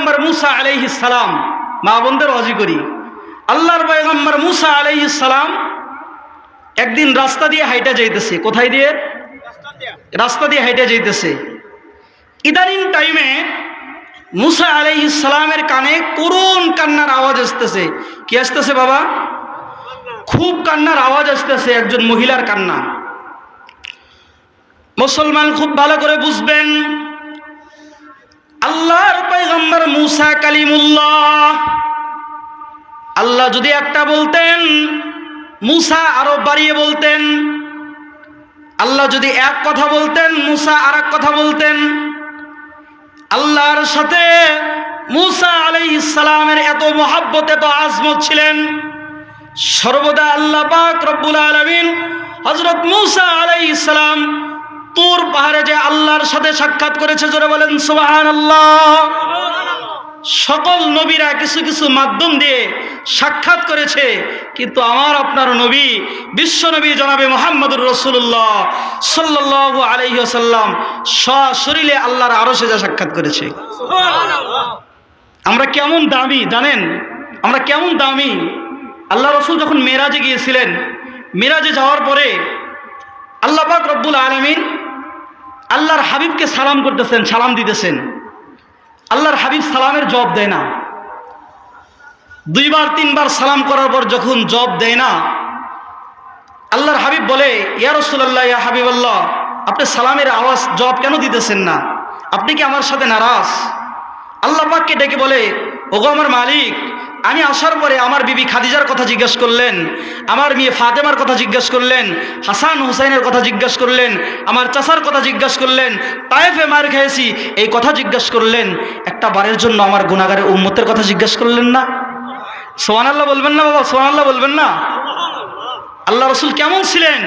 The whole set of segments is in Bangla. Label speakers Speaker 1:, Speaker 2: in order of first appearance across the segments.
Speaker 1: পয়গম্বর মুসা আলাইহিস সালাম, মা বোনদের অজি করি। আল্লাহর পয়গম্বর মুসা আলাইহিস সালাম একদিন রাস্তা দিয়ে হাইটা যাইতেছে। কোথায় দিয়ে? রাস্তা দিয়ে হাইটা যাইতেছে। ইদানিং টাইমে মুসা আলাইহিস সালামের কানে করুণ কান্নার আওয়াজ আসতেছে। কি আসতেছে বাবা? খুব কান্নার আওয়াজ আসতেছে একজন মহিলার কান্না। মুসলমান খুব ভালো করে বুঝবেন আল্লাহর পয়গম্বর মুসা কালিমুল্লাহ। আল্লাহ যদি একটা বলতেন, মুসা আরও বাড়িয়ে বলতেন। আল্লাহ যদি এক কথা বলতেন, মুসা আর কথা বলতেন। আল্লাহর সাথে মুসা আলাইহিস সালামের এত মহাব্বত, এত আজমত ছিলেন। সর্বদা আল্লাহ পাক রব্বুল আলামিন হযরত মুসা আলাইহিস সালাম তুর পাহাড়ে যে আল্লাহর সাথে সাক্ষাৎ করেছে, জোরে বলেন, সুবহানাল্লাহ। সকল নবীরা কিছু কিছু মাধ্যম দিয়ে সাক্ষাৎ করেছে, কিন্তু আমার, আপনার নবী, বিশ্ব নবী জনাবে মোহাম্মদুর রসুল্লাহ সাল্লাহ আলহিহাসাল্লাম সশরীরে আল্লাহর আরও যা সাক্ষাৎ করেছে। আমরা কেমন দামি, জানেন? আমরা কেমন দামি। আল্লাহ রসুল যখন মেরাজে গিয়েছিলেন, মেরাজে যাওয়ার পরে আল্লাহ পাক রব্বুল আলমিন আল্লাহর হাবিবকে সালাম করতেছেন, সালাম দিতেছেন। আল্লাহর হাবিব সালামের জব দেয় না। দুইবার, তিনবার সালাম করার পর যখন জব দেয় না, আল্লাহর হাবিব বলে, ইয়া রসুল্লাহ ইয়া হাবিব আল্লাহ আপনি সালামের আওয়াজ জব কেন দিতেছেন না? আপনি কি আমার সাথে নারাজ? আল্লাহ পাককে ডেকে বলে, ওগো আমার মালিক আমি আসার পরে আমার বিবি খাদিজার কথা জিজ্ঞেস করলেন, আমার মেয়ে ফাতেমার কথা জিজ্ঞেস করলেন, হাসান হুসাইনের কথা জিজ্ঞেস করলেন, আমার চাচার কথা জিজ্ঞেস করলেন, তায়েফে মার খেয়েছি, এই কথা জিজ্ঞেস করলেন, একটা বারের জন্য আমার গুণাগারের উম্মতের কথা জিজ্ঞেস করলেন না? সোহান আল্লাহ বলবেন না বাবা সোহান আল্লাহ বলবেন না? আল্লাহ রসুল কেমন ছিলেন?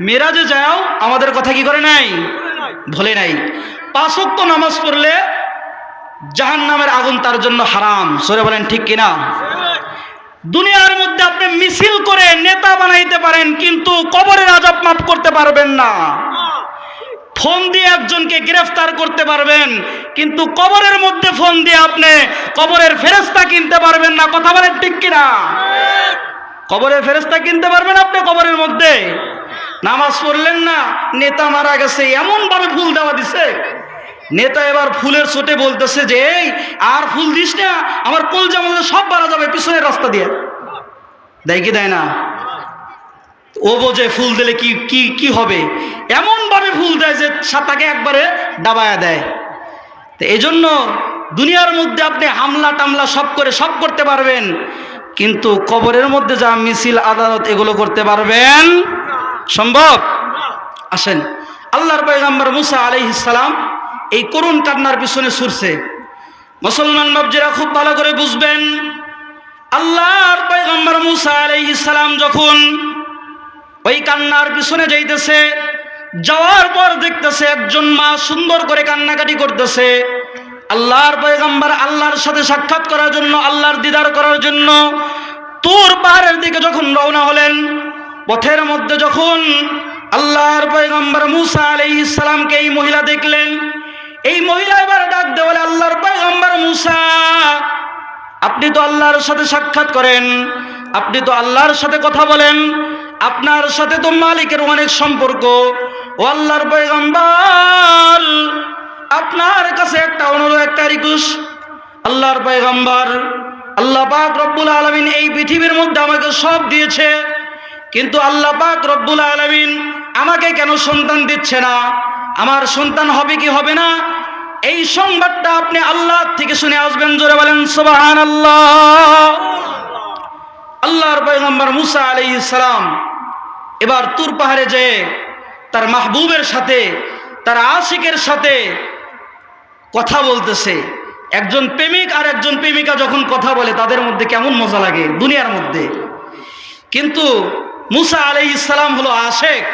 Speaker 1: মেরাজে যাও আমাদের কথা কি করে নাই? ভোলে নাই। পাঁচক্ত নামাজ পড়লে জাহান নামের আগুন তার জন্য হারাম। সরে বলেন, ঠিক কিনা? দুনিয়ার মধ্যে আপনি মিছিল করে নেতা বানাইতে পারেন, কিন্তু কবরের আজাব মাফ করতে পারবেন না। ফোন দিয়ে একজনকে গ্রেফতার করতে পারবেন, কিন্তু কবরের মধ্যে ফোন দিয়ে আপনি কবরের ফেরেস্তা কিনতে পারবেন না। কথা বলেন, ঠিক কিনা? কবরের ফেরেস্তা কিনতে পারবেন আপনি কবরের মধ্যে? নামাজ পড়লেন না, নেতা মারা গেছে এমন ভাবে ফুল দেওয়া দিছে। নেতা এবার ফুলের চোটে বলতেছে যে, এই, আর ফুল দিস না, আমার কলজা মধ্যে সব বাড়া যাবে পিছনের রাস্তা দিয়ে। দেয় কি দেয় না? ও বোঝে ফুল দিলে কি কি কি হবে? এমন ভাবে ফুল দেয় যে তাকে একবারে ডাবায়া দেয়। তো এই জন্য দুনিয়ার মধ্যে আপনি হামলা টামলা সব করে সব করতে পারবেন, কিন্তু কবরের মধ্যে যা মিছিল, আদালত, এগুলো করতে পারবেন সম্ভব? আসেন। আল্লাহর পয়গাম্বর মুসা আলাইহিসালাম এই করুণ কান্নার পিছনে সুরছে মুসলমান বাবজিরা খুব ভালো করে বুঝবেন, আল্লাহর পয়গম্বর মুসা আলাইহিসালাম যখন ওই কান্নার পিছনে যাইতেছে, যাওয়ার পর দেখতেছে একজন মা সুন্দর করে কান্নাকাটি করতেছে। আল্লাহর পয়গম্বর আল্লাহর সাথে সাক্ষাৎ করার জন্য, আল্লাহর দিদার করার জন্য তোর পাহাড়ের দিকে যখন রওনা হলেন, পথের মধ্যে যখন আল্লাহর পয়গম্বর মুসা আলাইহিস সালামকে এই মহিলা দেখলেন এই মহিলা এবার ডাক দে, বলে, আল্লাহর পয়গম্বর মুসা, আপনি তো আল্লাহর সাথে সাক্ষাৎ করেন, আপনি তো আল্লাহর সাথে কথা বলেন, আপনার সাথে তো মালিকের অনেক সম্পর্ক। ও আল্লাহর পয়গম্বর, আপনার কাছে একটা অনুরোধ, একটা রিকুশ আল্লাহর পয়গম্বর, আল্লাহ পাক রব্বুল আলমিন এই পৃথিবীর মধ্যে আমাকে সব দিয়েছে, কিন্তু আল্লাহ পাক রব্বুল আলমিন আমাকে কেন সন্তান দিচ্ছে না? আমার সন্তান হবে কি হবে না? এই সংবাদটা আপনি আল্লাহ থেকে শুনে আসবেন, জোরে বলেন সুবাহান আল্লাহ আল্লাহর পয়গম্বর মুসা আলী সালাম এবার তুর পাহাড়ে যেয়ে তার মাহবুবের সাথে, তার আশিকের সাথে কথা বলতেছে। একজন প্রেমিক আর একজন প্রেমিকা যখন কথা বলে, তাদের মধ্যে কেমন মজা লাগে, দুনিয়ার মধ্যে। কিন্তু মুসা আলাই ইসলাম হলো আশেক।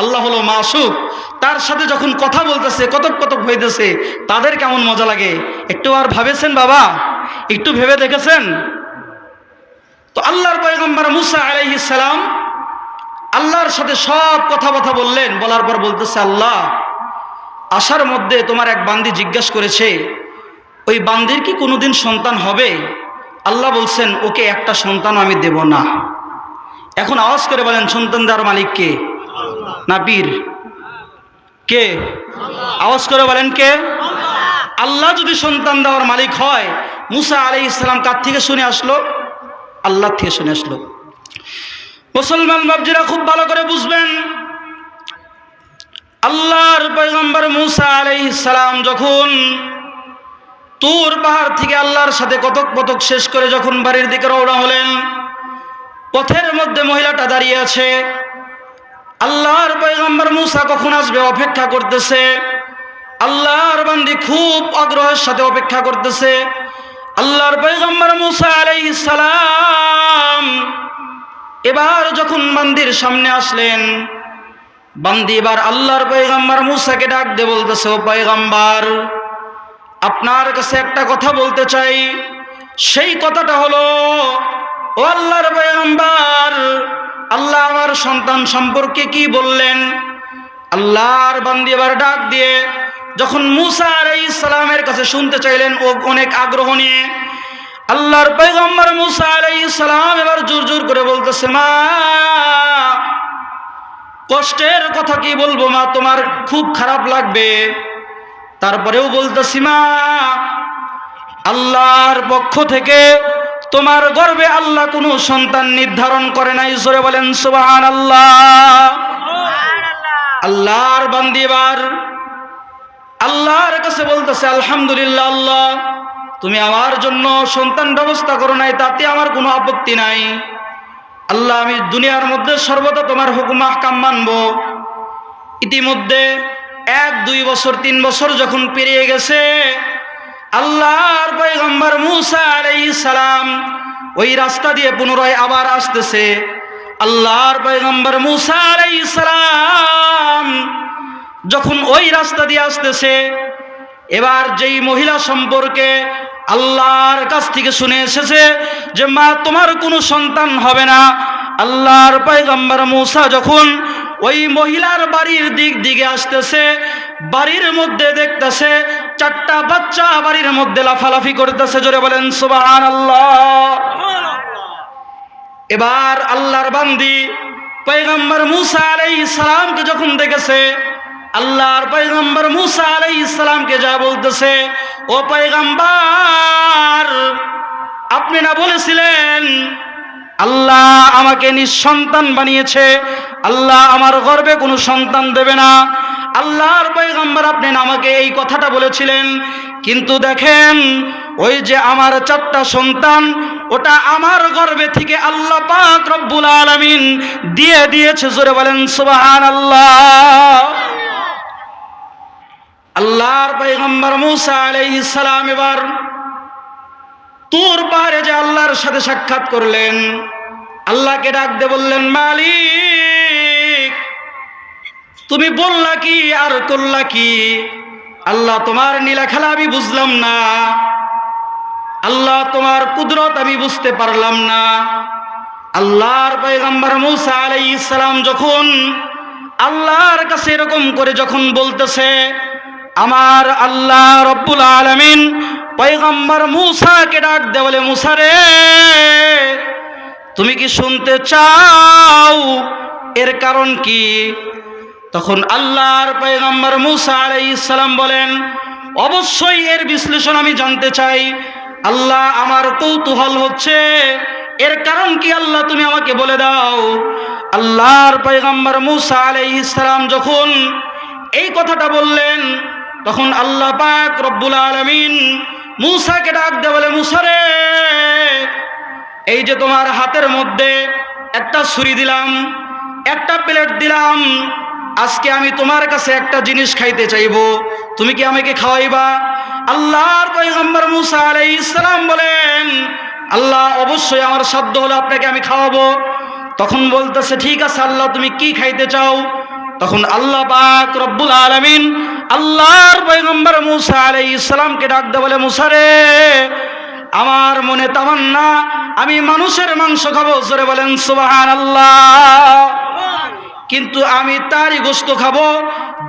Speaker 1: আল্লাহ হলো মাসুক। তার সাথে যখন কথা বলতেছে, কতক কতক হইতেছে, তাদের কেমন মজা লাগে? একটু আর ভাবেছেন বাবা? একটু ভেবে দেখেছেন? তো আল্লাহর পয়গম্বর মুসা সালাম আল্লাহর সাথে সব কথা কথা বললেন। বলার পর বলতেছে, আল্লাহ আসার মধ্যে তোমার এক বান্দি জিজ্ঞাসা করেছে, ওই বান্দির কি কোনোদিন সন্তান হবে? আল্লাহ বলছেন, ওকে একটা সন্তান আমি দেব না। এখন আওয়াজ করে বলেন সন্তান দেওয়ার মালিক কে না বীর কে? আওয়াজ করে বলেন কে? আল্লাহ যদি সন্তান দেওয়ার মালিক হয়, মুসা আলি ইসলাম কার থেকে শুনে আসলো? আল্লাহ থেকে শুনে আসলো। মুসলমান বাবজিরা খুব ভালো করে বুঝবেন, আল্লাহর পয়গম্বর মুসা আলাইহিস সালাম যখন তোর পাহাড় থেকে আল্লাহর সাথে কতক পতক শেষ করে যখন বাড়ির দিকে রওনা হলেন, পথের মধ্যে মহিলাটা দাঁড়িয়ে আছে। আল্লাহর পয়গম্বর মুসা কখন আসবে? অপেক্ষা করতেছে। আল্লাহর বান্দি খুব আগ্রহের সাথে অপেক্ষা করতেছে। আল্লাহর পয়গম্বর মুসা আলাইহিস সালাম এবার যখন বান্দির সামনে আসলেন, বান্দি এবার আল্লাহর পয়গাম্বার মুসাকে ডাক দিয়ে বলতেছে, ও পয়গাম্বার, আপনার কাছে একটা কথা বলতে চাই। সেই কথাটা হলো, ও আল্লাহর পয়গাম্বার আল্লাহ আমার সন্তান সম্পর্কে কি বললেন? আল্লাহর বান্দি এবার ডাক দিয়ে যখন মুসা আলাইহিস সালামের কাছে শুনতে চাইলেন, ও অনেক আগ্রহ নিয়ে, আল্লাহর পয়গম্বর মুসা আলাইহিস সালাম এবার জোর জোর করে বলতেছে, মা, কষ্টের কথা কি বলব মা? তোমার খুব খারাপ লাগবে। তারপরেও বলতেছি, মা, আল্লাহর পক্ষ থেকে তোমার গর্বে আল্লাহ কোনো সন্তান নির্ধারণ করে নাই। জোরে বলেন সুবাহান আল্লাহ আল্লাহর বান্দি এবার। আল্লাহর কাছে বলতেছে আলহামদুলিল্লাহ আল্লাহ তুমি আমার জন্য সন্তান ব্যবস্থা করো নাই তাতে আমার কোনো আপত্তি নাই। আল্লাহ আমি দুনিয়ার মধ্যে সর্বদা তোমার হুকুম আহকাম মানব। ইতিমধ্যে এক দুই বছর তিন বছর যখন পেরিয়ে গেছে আল্লাহর পয়গম্বর মুসা আলাইহিস সালাম ওই রাস্তা দিয়ে পুনরায় আবার আসতেছে। আল্লাহর পয়গম্বর মুসা আলাইহিস সালাম যখন ওই রাস্তা দিয়ে আসতেছে, এবার যেই মহিলা সম্পর্কে আল্লাহর কাছ থেকে শুনে এসেছে যে, মা, তোমার কোনো সন্তান হবে না। আল্লাহর পয়গম্বর মুসা যখন ওই মহিলার বাড়ির দিক দিকে আসতেছে, বাড়ির মধ্যে দেখতেছে চারটা বাচ্চা বাড়ির মধ্যে লাফালাফি করতেছে, জোরে বলেন সুবাহান আল্লাহ এবার আল্লাহর বান্দি পয়গম্বর মুসা আলাইহিস ইসলামকে যখন দেখেছে, আল্লাহর পয়গম্বর মুসা আলাই ইসলামকে যা বলতেছে, ও পয়গম্বর, আপনি না বলেছিলেন, আল্লাহ আমাকে নিঃসন্তান বানিয়েছে, আল্লাহ আমার গর্বে কোনো সন্তান দেবে না আল্লাহর পয়গম্বর আপনি আমাকে এই কথাটা বলেছিলেন। কিন্তু দেখেন, ওই যে আমার চারটা সন্তান, ওটা আমার গর্বে থেকে আল্লাহ পাক রব্বুল আলামিন দিয়ে দিয়েছে, জোরে বলেন সুবহান আল্লাহ আল্লাহর পয়গম্বর মুসা আলাইহিস সালাম এবার তুর পাহাড়ে যে আল্লাহর সাথে সাক্ষাৎ করলেন, আল্লাহকে ডাক দিয়ে বললেন, মালিক তুমি বললা কি আর করলা কি? আল্লাহ তোমার নীলা খেলা আমি বুঝলাম না। আল্লাহ তোমার কুদরত আমি বুঝতে পারলাম না। আল্লাহর পয়গম্বর মুসা আলাইহিস ইসলাম যখন আল্লাহর কাছে এরকম করে যখন বলতেছে, আমার আল্লাহ রব্বুল আলামিন পয়গম্বর মুসাকে ডাক দেওয়ালে বলে, মুসা রে, তুমি কি শুনতে চাও? এর কারণ কি? তখন আল্লাহর পয়গম্বর মুসা আলাইহিস সালাম বলেন, অবশ্যই এর বিশ্লেষণ আমি জানতে চাই। আল্লাহ আমার কৌতূহল হচ্ছে। এর কারণ কি আল্লাহ তুমি আমাকে বলে দাও? আল্লাহর পয়গম্বর মুসা আলাইহিস সালাম যখন এই কথাটা বললেন, তখন আল্লাহ পাক রব্বুল আলামিন মুসাকে ডাক দে বলে মুসারে এই যে তোমার হাতের মধ্যে একটা ছুরি দিলাম, একটা প্লেট দিলাম আজকে আমি তোমার কাছে একটা জিনিস খাইতে চাইব। তুমি কি আমাকে খাওয়াইবা? আল্লাহর পয়গম্বর মুসা আলাইহিস সালাম বলেন, আল্লাহ অবশ্যই আমার সাধ্য হলো আপনাকে আমি খাওয়াবো। তখন বলতেছে, ঠিক আছে আল্লাহ, তুমি কি খাইতে চাও? তখন আল্লাহ পাক রব্বুল আলামিন আল্লাহর পয়গম্বর মুসা আলাইহিস সালামকে ডাক দে বলে, মুসা রে, আমার মনে তামান্না, আমি মানুষের মাংস খাব। জোরে বলেন সুবাহান আল্লাহ কিন্তু আমি তারই গোস্ত খাব।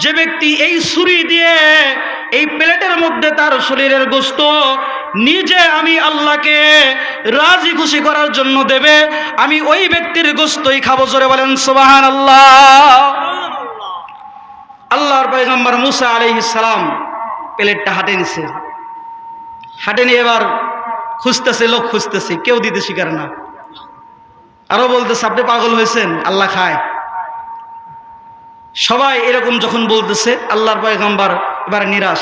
Speaker 1: যে ব্যক্তি এই ছুরি দিয়ে এই প্লেটের মধ্যে তার শরীরের গোস্ত নিজে আমি আল্লাহকে রাজি খুশি করার জন্য দেবে, আমি ওই ব্যক্তির গোস্তই খাব। জোরে বলেন সোবাহান আল্লাহ আল্লাহর পয়গম্বর মুসা সালাম প্লেটটা হাটে নিছে। হাটে নিয়ে এবার খুঁজতেছে, লোক খুঁজতেছে, কেউ দিতে শিকার না। আরও বলতেছে, আপনি পাগল হয়েছেন, আল্লাহ খায়। সবাই এরকম যখন বলতেছে আল্লাহর পয়গাম্বার এবার নিরাশ।